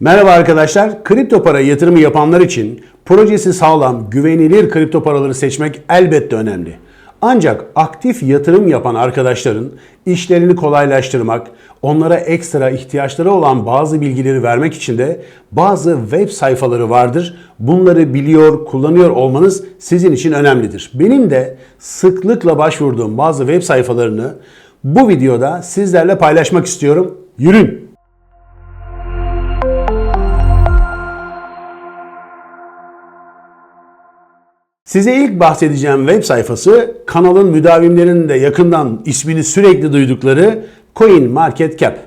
Merhaba arkadaşlar. Kripto para yatırımı yapanlar için projesi sağlam, güvenilir kripto paraları seçmek elbette önemli. Ancak aktif yatırım yapan arkadaşların işlerini kolaylaştırmak, onlara ekstra ihtiyaçları olan bazı bilgileri vermek için de bazı web sayfaları vardır. Bunları biliyor, kullanıyor olmanız sizin için önemlidir. Benim de sıklıkla başvurduğum bazı web sayfalarını bu videoda sizlerle paylaşmak istiyorum. Yürün! Size ilk bahsedeceğim web sayfası kanalın müdavimlerinin de yakından ismini sürekli duydukları CoinMarketCap.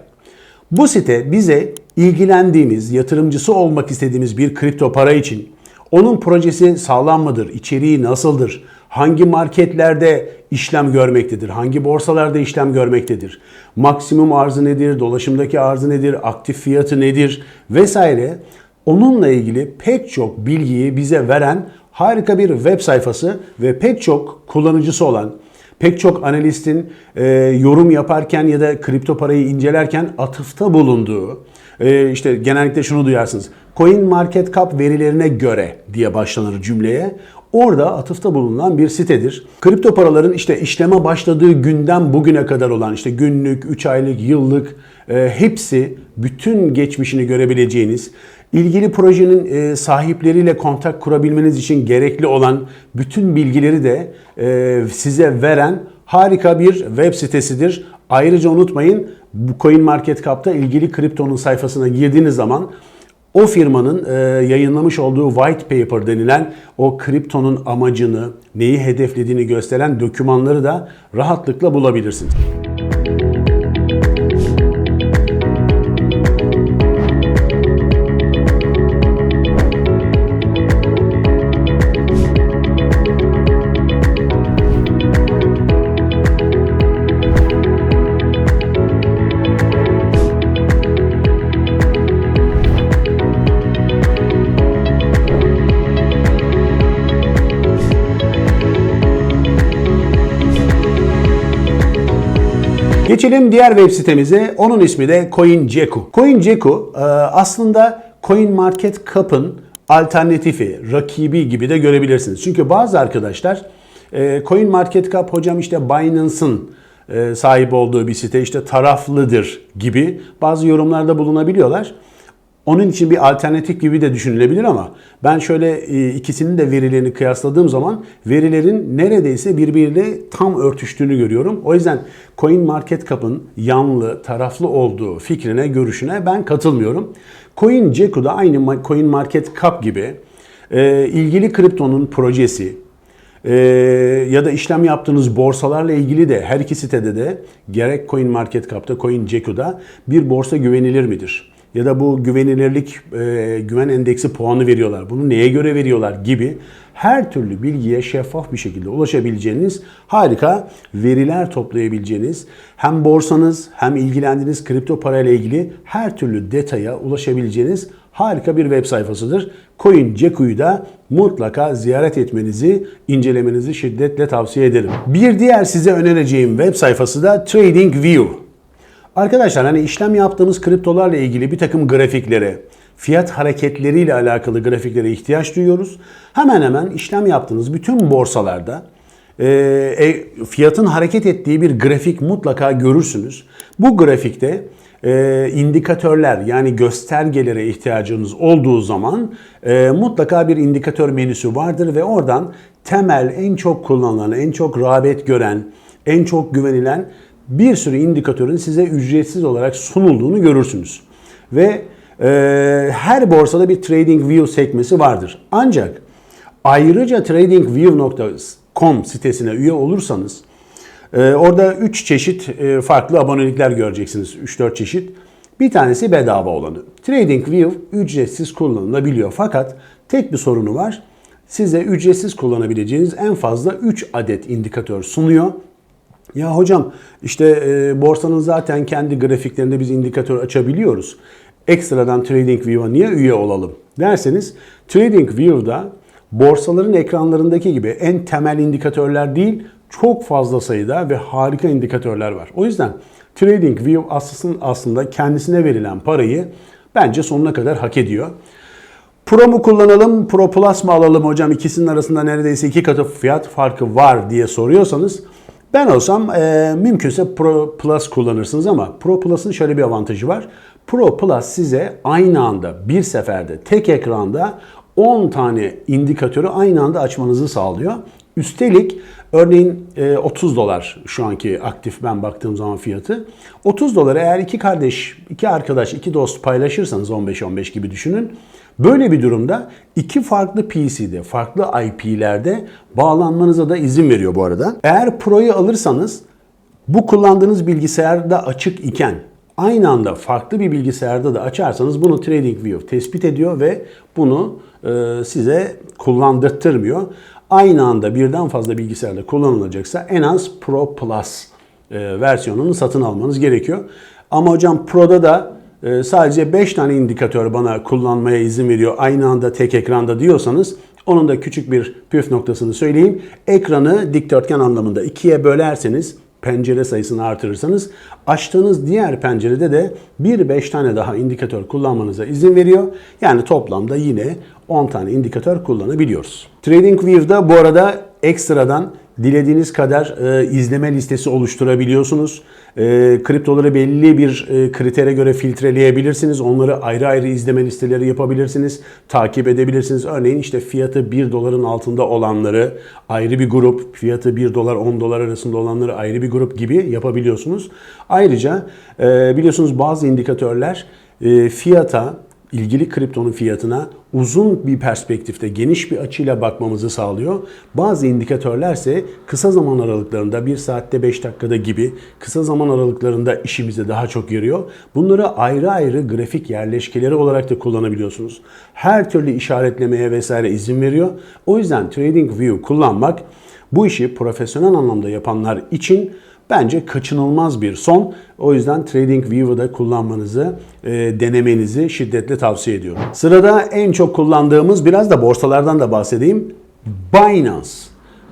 Bu site bize ilgilendiğimiz, yatırımcısı olmak istediğimiz bir kripto para için onun projesi sağlam mıdır, içeriği nasıldır, hangi marketlerde işlem görmektedir, hangi borsalarda işlem görmektedir, maksimum arzı nedir, dolaşımdaki arzı nedir, aktif fiyatı nedir vesaire onunla ilgili pek çok bilgiyi bize veren harika bir web sayfası ve pek çok kullanıcısı olan, pek çok analistin e, yorum yaparken ya da kripto parayı incelerken atıfta bulunduğu, e, işte genellikle şunu duyarsınız. Coin Market Cap verilerine göre diye başlanır cümleye. Orada atıfta bulunan bir sitedir. Kripto paraların işte işleme başladığı günden bugüne kadar olan işte günlük, 3 aylık, yıllık e, hepsi bütün geçmişini görebileceğiniz, ilgili projenin e, sahipleriyle kontak kurabilmeniz için gerekli olan bütün bilgileri de e, size veren harika bir web sitesidir. Ayrıca unutmayın bu CoinMarketCap'ta ilgili kriptonun sayfasına girdiğiniz zaman o firmanın e, yayınlamış olduğu white paper denilen o kriptonun amacını, neyi hedeflediğini gösteren dokümanları da rahatlıkla bulabilirsiniz. Geçelim diğer web sitemize. Onun ismi de CoinGecko. CoinGecko e, aslında CoinMarketCap'ın alternatifi, rakibi gibi de görebilirsiniz. Çünkü bazı arkadaşlar e, CoinMarketCap hocam işte Binance'ın e, sahip olduğu bir site işte taraflıdır gibi bazı yorumlarda bulunabiliyorlar. Onun için bir alternatif gibi de düşünülebilir ama ben şöyle e, ikisinin de verilerini kıyasladığım zaman verilerin neredeyse birbiriyle tam örtüştüğünü görüyorum. O yüzden CoinMarketCap'ın yanlı, taraflı olduğu fikrine, görüşüne ben katılmıyorum. CoinGecko da aynı CoinMarketCap gibi e, ilgili kriptonun projesi, ee, ya da işlem yaptığınız borsalarla ilgili de her iki sitede de gerek CoinMarketCap'ta, CoinGecko'da bir borsa güvenilir midir? Ya da bu güvenilirlik e, güven endeksi puanı veriyorlar. Bunu neye göre veriyorlar gibi her türlü bilgiye şeffaf bir şekilde ulaşabileceğiniz harika veriler toplayabileceğiniz hem borsanız hem ilgilendiğiniz kripto parayla ilgili her türlü detaya ulaşabileceğiniz harika bir web sayfasıdır. CoinGecko'yu da mutlaka ziyaret etmenizi, incelemenizi şiddetle tavsiye ederim. Bir diğer size önereceğim web sayfası da TradingView. Arkadaşlar hani işlem yaptığımız kriptolarla ilgili bir takım grafiklere, fiyat hareketleriyle alakalı grafiklere ihtiyaç duyuyoruz. Hemen hemen işlem yaptığınız bütün borsalarda e, fiyatın hareket ettiği bir grafik mutlaka görürsünüz. Bu grafikte e, indikatörler yani göstergelere ihtiyacınız olduğu zaman e, mutlaka bir indikatör menüsü vardır ve oradan temel en çok kullanılan, en çok rağbet gören, en çok güvenilen bir sürü indikatörün size ücretsiz olarak sunulduğunu görürsünüz. Ve e, her borsada bir TradingView sekmesi vardır. Ancak ayrıca tradingview.com sitesine üye olursanız e, orada 3 çeşit e, farklı abonelikler göreceksiniz. 3-4 çeşit. Bir tanesi bedava olanı. TradingView ücretsiz kullanılabiliyor fakat tek bir sorunu var. Size ücretsiz kullanabileceğiniz en fazla 3 adet indikatör sunuyor. Ya hocam işte e, borsanın zaten kendi grafiklerinde biz indikatör açabiliyoruz. Ekstradan TradingView'a niye üye olalım derseniz TradingView'da borsaların ekranlarındaki gibi en temel indikatörler değil çok fazla sayıda ve harika indikatörler var. O yüzden TradingView aslında kendisine verilen parayı bence sonuna kadar hak ediyor. Pro mu kullanalım, Pro Plus mı alalım hocam? İkisinin arasında neredeyse iki katı fiyat farkı var diye soruyorsanız ben olsam e, mümkünse Pro Plus kullanırsınız ama Pro Plus'ın şöyle bir avantajı var. Pro Plus size aynı anda bir seferde tek ekranda 10 tane indikatörü aynı anda açmanızı sağlıyor. Üstelik örneğin e, 30 dolar şu anki aktif ben baktığım zaman fiyatı. 30 doları eğer iki kardeş, iki arkadaş, iki dost paylaşırsanız 15-15 gibi düşünün. Böyle bir durumda iki farklı PC'de, farklı IP'lerde bağlanmanıza da izin veriyor bu arada. Eğer Pro'yu alırsanız bu kullandığınız bilgisayarda açık iken aynı anda farklı bir bilgisayarda da açarsanız bunu TradingView tespit ediyor ve bunu e, size kullandırtmıyor. Aynı anda birden fazla bilgisayarda kullanılacaksa en az Pro Plus e, versiyonunu satın almanız gerekiyor. Ama hocam Pro'da da e, sadece 5 tane indikatör bana kullanmaya izin veriyor aynı anda tek ekranda diyorsanız onun da küçük bir püf noktasını söyleyeyim. Ekranı dikdörtgen anlamında ikiye bölerseniz pencere sayısını artırırsanız açtığınız diğer pencerede de 1-5 tane daha indikatör kullanmanıza izin veriyor. Yani toplamda yine 10 tane indikatör kullanabiliyoruz. TradingView'da bu arada ekstradan dilediğiniz kadar e, izleme listesi oluşturabiliyorsunuz. E, kriptoları belli bir e, kritere göre filtreleyebilirsiniz. Onları ayrı ayrı izleme listeleri yapabilirsiniz. Takip edebilirsiniz. Örneğin işte fiyatı 1 doların altında olanları ayrı bir grup, fiyatı 1 dolar 10 dolar arasında olanları ayrı bir grup gibi yapabiliyorsunuz. Ayrıca e, biliyorsunuz bazı indikatörler e, fiyata ilgili kriptonun fiyatına uzun bir perspektifte geniş bir açıyla bakmamızı sağlıyor. Bazı indikatörler ise kısa zaman aralıklarında 1 saatte 5 dakikada gibi kısa zaman aralıklarında işimize daha çok yarıyor. Bunları ayrı ayrı grafik yerleşkeleri olarak da kullanabiliyorsunuz. Her türlü işaretlemeye vesaire izin veriyor. O yüzden TradingView kullanmak bu işi profesyonel anlamda yapanlar için bence kaçınılmaz bir son. O yüzden TradingView'da kullanmanızı, e, denemenizi şiddetle tavsiye ediyorum. Sırada en çok kullandığımız biraz da borsalardan da bahsedeyim. Binance.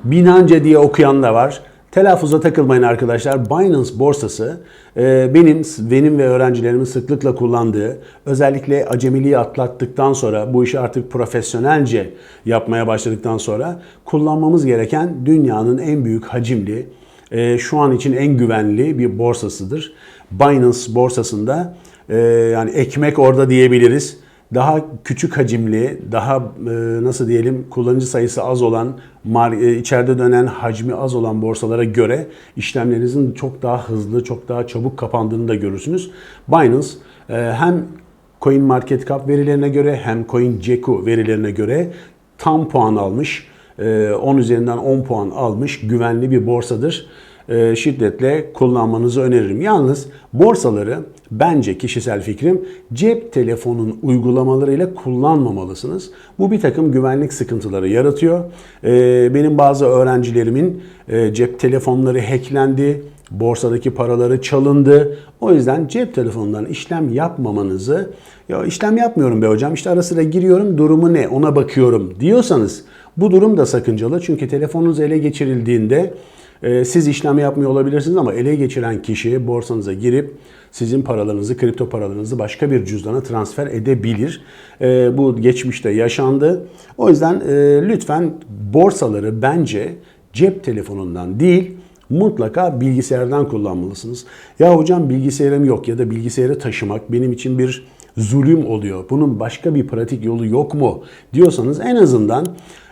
Binance diye okuyan da var. Telaffuza takılmayın arkadaşlar. Binance borsası e, benim benim ve öğrencilerimin sıklıkla kullandığı, özellikle acemiliği atlattıktan sonra, bu işi artık profesyonelce yapmaya başladıktan sonra kullanmamız gereken dünyanın en büyük hacimli, e, şu an için en güvenli bir borsasıdır. Binance borsasında e, yani ekmek orada diyebiliriz. Daha küçük hacimli, daha e, nasıl diyelim kullanıcı sayısı az olan, mar, e, içeride dönen hacmi az olan borsalara göre işlemlerinizin çok daha hızlı, çok daha çabuk kapandığını da görürsünüz. Binance e, hem CoinMarketCap verilerine göre hem CoinGecko verilerine göre tam puan almış. 10 üzerinden 10 puan almış güvenli bir borsadır. E, şiddetle kullanmanızı öneririm. Yalnız borsaları bence kişisel fikrim cep telefonun uygulamalarıyla kullanmamalısınız. Bu bir takım güvenlik sıkıntıları yaratıyor. E, benim bazı öğrencilerimin e, cep telefonları hacklendi borsadaki paraları çalındı. O yüzden cep telefonundan işlem yapmamanızı, ya işlem yapmıyorum be hocam işte ara sıra giriyorum durumu ne ona bakıyorum diyorsanız bu durum da sakıncalı. Çünkü telefonunuz ele geçirildiğinde e, siz işlem yapmıyor olabilirsiniz ama ele geçiren kişi borsanıza girip sizin paralarınızı, kripto paralarınızı başka bir cüzdana transfer edebilir. E, bu geçmişte yaşandı. O yüzden e, lütfen borsaları bence cep telefonundan değil, mutlaka bilgisayardan kullanmalısınız. Ya hocam bilgisayarım yok ya da bilgisayarı taşımak benim için bir zulüm oluyor. Bunun başka bir pratik yolu yok mu diyorsanız en azından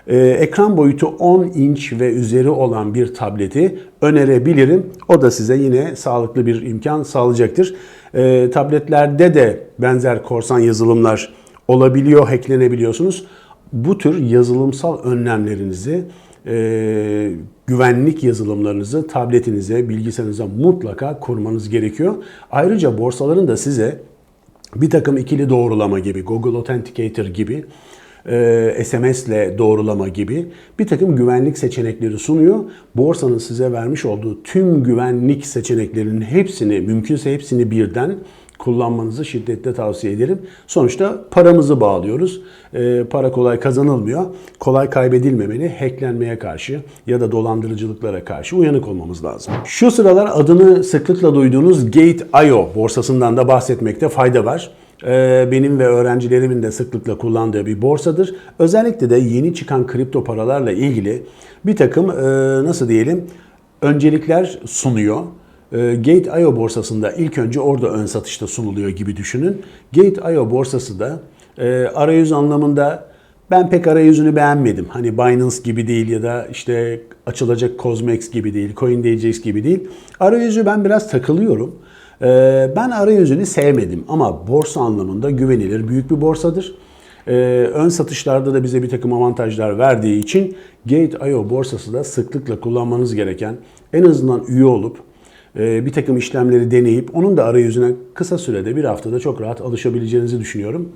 e, ekran boyutu 10 inç ve üzeri olan bir tableti önerebilirim. O da size yine sağlıklı bir imkan sağlayacaktır. E, tabletlerde de benzer korsan yazılımlar olabiliyor, hacklenebiliyorsunuz. Bu tür yazılımsal önlemlerinizi e, güvenlik yazılımlarınızı tabletinize, bilgisayarınıza mutlaka kurmanız gerekiyor. Ayrıca borsaların da size bir takım ikili doğrulama gibi, Google Authenticator gibi, e, SMS ile doğrulama gibi bir takım güvenlik seçenekleri sunuyor. Borsanın size vermiş olduğu tüm güvenlik seçeneklerinin hepsini, mümkünse hepsini birden kullanmanızı şiddetle tavsiye ederim. Sonuçta paramızı bağlıyoruz. E, para kolay kazanılmıyor. Kolay kaybedilmemeli. Hacklenmeye karşı ya da dolandırıcılıklara karşı uyanık olmamız lazım. Şu sıralar adını sıklıkla duyduğunuz Gate.io borsasından da bahsetmekte fayda var. E, benim ve öğrencilerimin de sıklıkla kullandığı bir borsadır. Özellikle de yeni çıkan kripto paralarla ilgili bir takım e, nasıl diyelim öncelikler sunuyor. E, Gate.io borsasında ilk önce orada ön satışta sunuluyor gibi düşünün. Gate.io borsası da e, arayüz anlamında ben pek arayüzünü beğenmedim. Hani Binance gibi değil ya da işte açılacak Cosmex gibi değil, CoinDJX gibi değil. Arayüzü ben biraz takılıyorum. Ee, ben arayüzünü sevmedim ama borsa anlamında güvenilir büyük bir borsadır. Ee, ön satışlarda da bize bir takım avantajlar verdiği için Gate.io borsası da sıklıkla kullanmanız gereken en azından üye olup e, bir takım işlemleri deneyip onun da arayüzüne kısa sürede bir haftada çok rahat alışabileceğinizi düşünüyorum.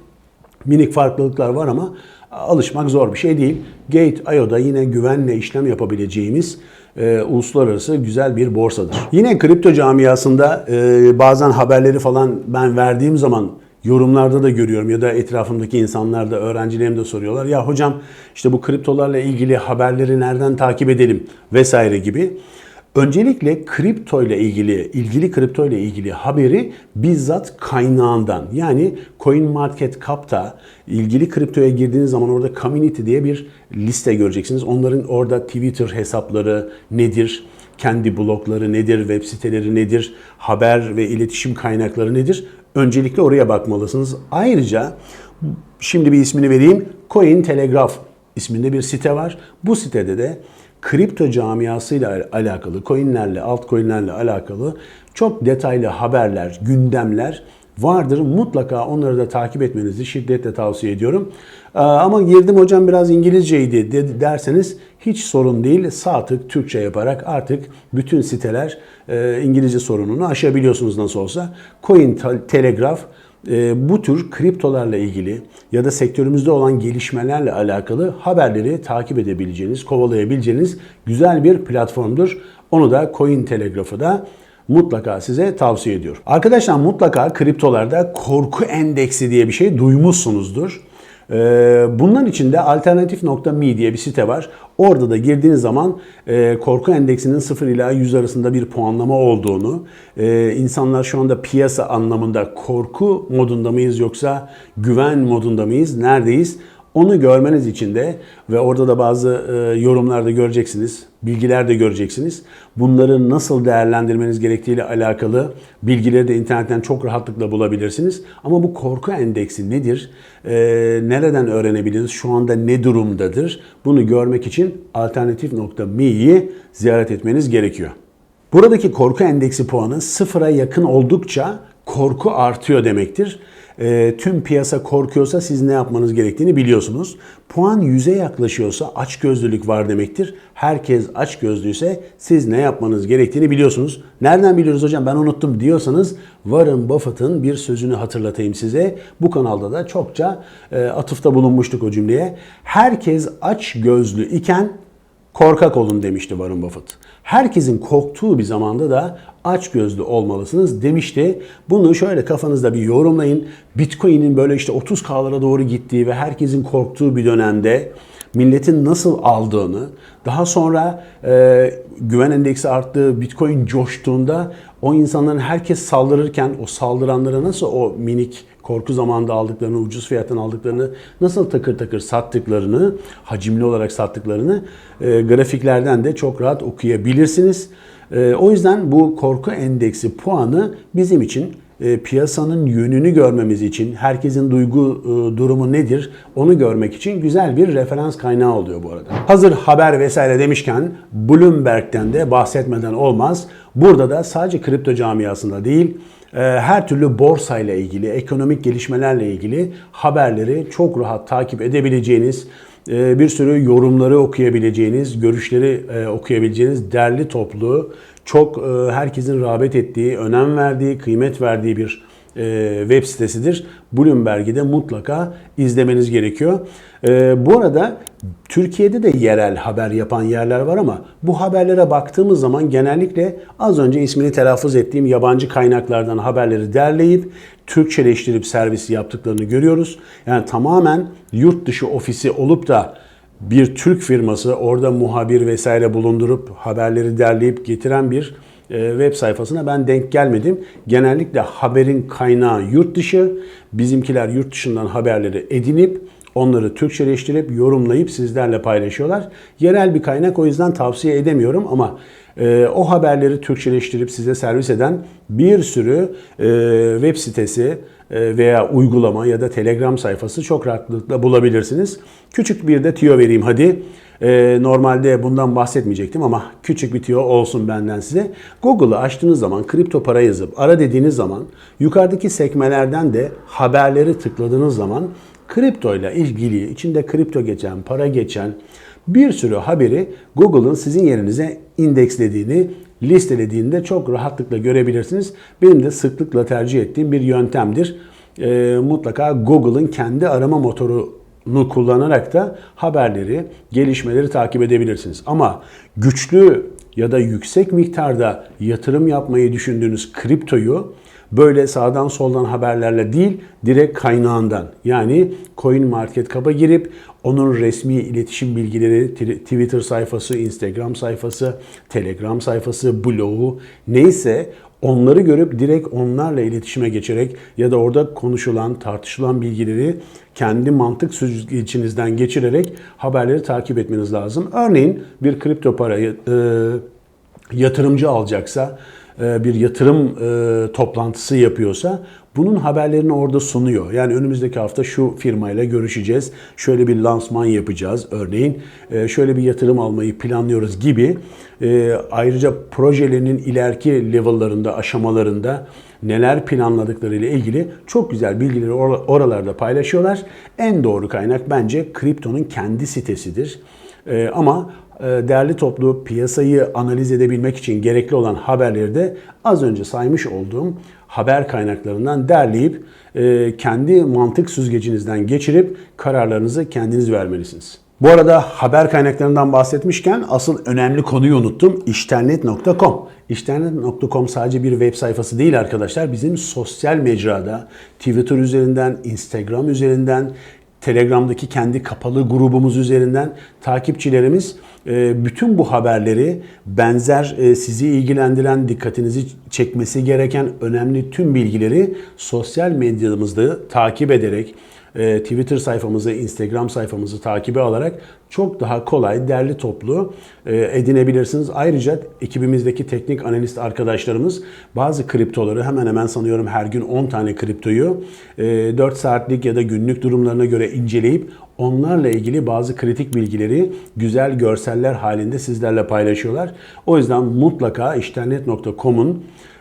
Minik farklılıklar var ama alışmak zor bir şey değil. Gate.io'da yine güvenle işlem yapabileceğimiz e, uluslararası güzel bir borsadır. Yine kripto camiasında e, bazen haberleri falan ben verdiğim zaman yorumlarda da görüyorum ya da etrafımdaki insanlar da öğrencilerim de soruyorlar. Ya hocam işte bu kriptolarla ilgili haberleri nereden takip edelim vesaire gibi. Öncelikle kripto ile ilgili, ilgili kripto ile ilgili haberi bizzat kaynağından yani CoinMarketCap'ta ilgili kriptoya girdiğiniz zaman orada community diye bir liste göreceksiniz. Onların orada Twitter hesapları nedir? Kendi blogları nedir? Web siteleri nedir? Haber ve iletişim kaynakları nedir? Öncelikle oraya bakmalısınız. Ayrıca şimdi bir ismini vereyim. Coin Telegraph isminde bir site var. Bu sitede de kripto camiasıyla alakalı, coinlerle, altcoinlerle alakalı çok detaylı haberler, gündemler vardır. Mutlaka onları da takip etmenizi şiddetle tavsiye ediyorum. Ama girdim hocam biraz İngilizceydi derseniz hiç sorun değil. Sağ Türkçe yaparak artık bütün siteler İngilizce sorununu aşabiliyorsunuz nasıl olsa. Coin Telegraph e, bu tür kriptolarla ilgili ya da sektörümüzde olan gelişmelerle alakalı haberleri takip edebileceğiniz, kovalayabileceğiniz güzel bir platformdur. Onu da Coin Telegraph'ı da mutlaka size tavsiye ediyorum. Arkadaşlar mutlaka kriptolarda korku endeksi diye bir şey duymuşsunuzdur. Ee, bunların içinde alternatif.me diye bir site var. Orada da girdiğiniz zaman e, korku endeksinin 0 ila 100 arasında bir puanlama olduğunu, e, insanlar şu anda piyasa anlamında korku modunda mıyız yoksa güven modunda mıyız, neredeyiz? Onu görmeniz için de ve orada da bazı e, yorumlarda göreceksiniz, bilgiler de göreceksiniz. Bunları nasıl değerlendirmeniz gerektiğiyle alakalı bilgileri de internetten çok rahatlıkla bulabilirsiniz. Ama bu korku endeksi nedir? E, nereden öğrenebiliriz? Şu anda ne durumdadır? Bunu görmek için alternatif.me'yi ziyaret etmeniz gerekiyor. Buradaki korku endeksi puanı sıfıra yakın oldukça korku artıyor demektir e, tüm piyasa korkuyorsa siz ne yapmanız gerektiğini biliyorsunuz. Puan 100'e yaklaşıyorsa açgözlülük var demektir. Herkes açgözlüyse siz ne yapmanız gerektiğini biliyorsunuz. Nereden biliyoruz hocam ben unuttum diyorsanız Warren Buffett'ın bir sözünü hatırlatayım size. Bu kanalda da çokça e, atıfta bulunmuştuk o cümleye. Herkes aç gözlü iken korkak olun demişti Warren Buffett. Herkesin korktuğu bir zamanda da aç gözlü olmalısınız demişti. Bunu şöyle kafanızda bir yorumlayın. Bitcoin'in böyle işte 30K'lara doğru gittiği ve herkesin korktuğu bir dönemde milletin nasıl aldığını, daha sonra e, güven endeksi arttığı, Bitcoin coştuğunda o insanların herkes saldırırken o saldıranlara nasıl o minik korku zamanında aldıklarını, ucuz fiyattan aldıklarını, nasıl takır takır sattıklarını, hacimli olarak sattıklarını e, grafiklerden de çok rahat okuyabilirsiniz. E, o yüzden bu korku endeksi puanı bizim için e, piyasanın yönünü görmemiz için, herkesin duygu e, durumu nedir onu görmek için güzel bir referans kaynağı oluyor bu arada. Hazır haber vesaire demişken Bloomberg'den de bahsetmeden olmaz. Burada da sadece kripto camiasında değil, her türlü borsayla ilgili, ekonomik gelişmelerle ilgili haberleri çok rahat takip edebileceğiniz, bir sürü yorumları okuyabileceğiniz, görüşleri okuyabileceğiniz derli toplu çok e, herkesin rağbet ettiği, önem verdiği, kıymet verdiği bir e, web sitesidir. Bloomberg'i de mutlaka izlemeniz gerekiyor. E, bu arada Türkiye'de de yerel haber yapan yerler var ama bu haberlere baktığımız zaman genellikle az önce ismini telaffuz ettiğim yabancı kaynaklardan haberleri derleyip Türkçeleştirip servis yaptıklarını görüyoruz. Yani tamamen yurt dışı ofisi olup da bir Türk firması orada muhabir vesaire bulundurup haberleri derleyip getiren bir e, web sayfasına ben denk gelmedim. Genellikle haberin kaynağı yurt dışı. Bizimkiler yurt dışından haberleri edinip onları Türkçeleştirip yorumlayıp sizlerle paylaşıyorlar. Yerel bir kaynak o yüzden tavsiye edemiyorum ama e, o haberleri Türkçeleştirip size servis eden bir sürü e, web sitesi e, veya uygulama ya da Telegram sayfası çok rahatlıkla bulabilirsiniz. Küçük bir de tüyo vereyim hadi. E, normalde bundan bahsetmeyecektim ama küçük bir tüyo olsun benden size. Google'ı açtığınız zaman kripto para yazıp ara dediğiniz zaman yukarıdaki sekmelerden de haberleri tıkladığınız zaman kripto ile ilgili içinde kripto geçen, para geçen bir sürü haberi Google'ın sizin yerinize indekslediğini, listelediğini de çok rahatlıkla görebilirsiniz. Benim de sıklıkla tercih ettiğim bir yöntemdir. Ee, mutlaka Google'ın kendi arama motorunu kullanarak da haberleri, gelişmeleri takip edebilirsiniz. Ama güçlü ya da yüksek miktarda yatırım yapmayı düşündüğünüz kriptoyu böyle sağdan soldan haberlerle değil direkt kaynağından yani Coin Market Cap'a girip onun resmi iletişim bilgileri Twitter sayfası, Instagram sayfası, Telegram sayfası, blogu neyse onları görüp direkt onlarla iletişime geçerek ya da orada konuşulan, tartışılan bilgileri kendi mantık süzgecinizden geçirerek haberleri takip etmeniz lazım. Örneğin bir kripto parayı e, yatırımcı alacaksa bir yatırım e, toplantısı yapıyorsa bunun haberlerini orada sunuyor. Yani önümüzdeki hafta şu firmayla görüşeceğiz. Şöyle bir lansman yapacağız örneğin. E, şöyle bir yatırım almayı planlıyoruz gibi. Ayrıca projelerinin ileriki level'larında, aşamalarında neler planladıkları ile ilgili çok güzel bilgileri oralarda paylaşıyorlar. En doğru kaynak bence kriptonun kendi sitesidir. Ama e, değerli toplu piyasayı analiz edebilmek için gerekli olan haberleri de az önce saymış olduğum haber kaynaklarından derleyip e, kendi mantık süzgecinizden geçirip kararlarınızı kendiniz vermelisiniz. Bu arada haber kaynaklarından bahsetmişken asıl önemli konuyu unuttum. İşternet.com. İşternet.com sadece bir web sayfası değil arkadaşlar. Bizim sosyal mecrada Twitter üzerinden, Instagram üzerinden, Telegram'daki kendi kapalı grubumuz üzerinden takipçilerimiz e, bütün bu haberleri benzer e, sizi ilgilendiren, dikkatinizi çekmesi gereken önemli tüm bilgileri sosyal medyamızda takip ederek e, Twitter sayfamızı, Instagram sayfamızı takibe alarak çok daha kolay, derli toplu e, edinebilirsiniz. Ayrıca ekibimizdeki teknik analist arkadaşlarımız bazı kriptoları hemen hemen sanıyorum her gün 10 tane kriptoyu 4 e, saatlik ya da günlük durumlarına göre inceleyip onlarla ilgili bazı kritik bilgileri güzel görseller halinde sizlerle paylaşıyorlar. O yüzden mutlaka işternet.com'un ee,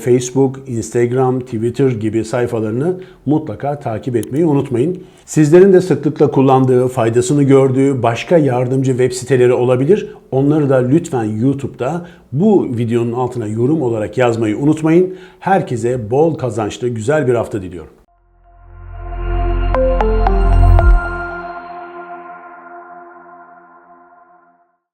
Facebook, Instagram, Twitter gibi sayfalarını mutlaka takip etmeyi unutmayın. Sizlerin de sıklıkla kullandığı, faydasını gördüğü başka yardımcı web siteleri olabilir. Onları da lütfen YouTube'da bu videonun altına yorum olarak yazmayı unutmayın. Herkese bol kazançlı güzel bir hafta diliyorum.